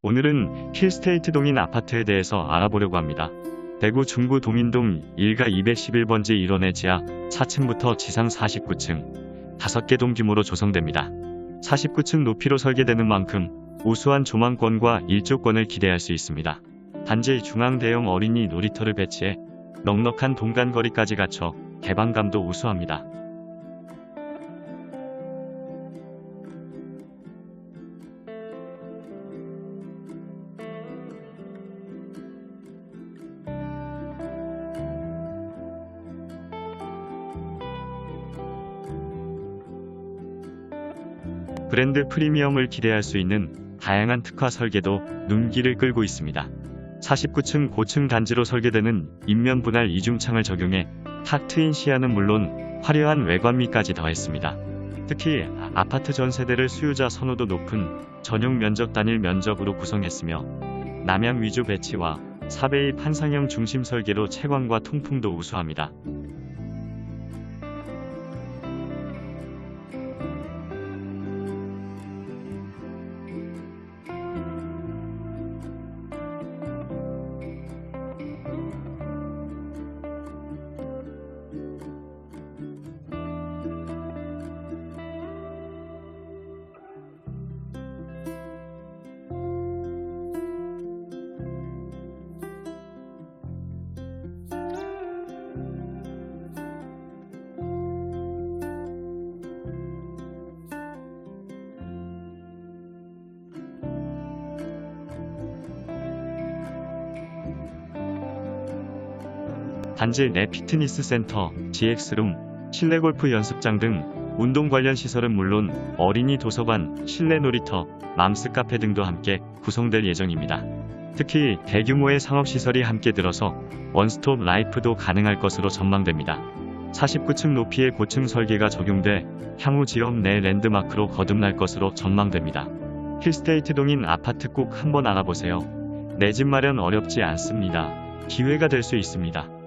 오늘은 힐스테이트 동인 아파트에 대해서 알아보려고 합니다. 대구 중구 동인동 1가 211번지 1원의 지하 4층부터 지상 49층 5개 동 규모로 조성됩니다. 49층 높이로 설계되는 만큼 우수한 조망권과 일조권을 기대할 수 있습니다. 단지 중앙 대형 어린이 놀이터를 배치해 넉넉한 동간 거리까지 갖춰 개방감도 우수합니다. 브랜드 프리미엄을 기대할 수 있는 다양한 특화 설계도 눈길을 끌고 있습니다. 49층 고층 단지로 설계되는 인면 분할 이중창을 적용해 탁 트인 시야는 물론 화려한 외관미까지 더했습니다. 특히 아파트 전 세대를 수요자 선호도 높은 전용 면적 단일 면적으로 구성했으며 남향 위주 배치와 4배의 판상형 중심 설계로 채광과 통풍도 우수합니다. 단지 내 피트니스 센터, GX룸, 실내 골프 연습장 등 운동 관련 시설은 물론 어린이 도서관, 실내 놀이터, 맘스 카페 등도 함께 구성될 예정입니다. 특히 대규모의 상업시설이 함께 들어서 원스톱 라이프도 가능할 것으로 전망됩니다. 49층 높이의 고층 설계가 적용돼 향후 지역 내 랜드마크로 거듭날 것으로 전망됩니다. 힐스테이트 동인 아파트 꼭 한번 알아보세요. 내 집 마련 어렵지 않습니다. 기회가 될 수 있습니다.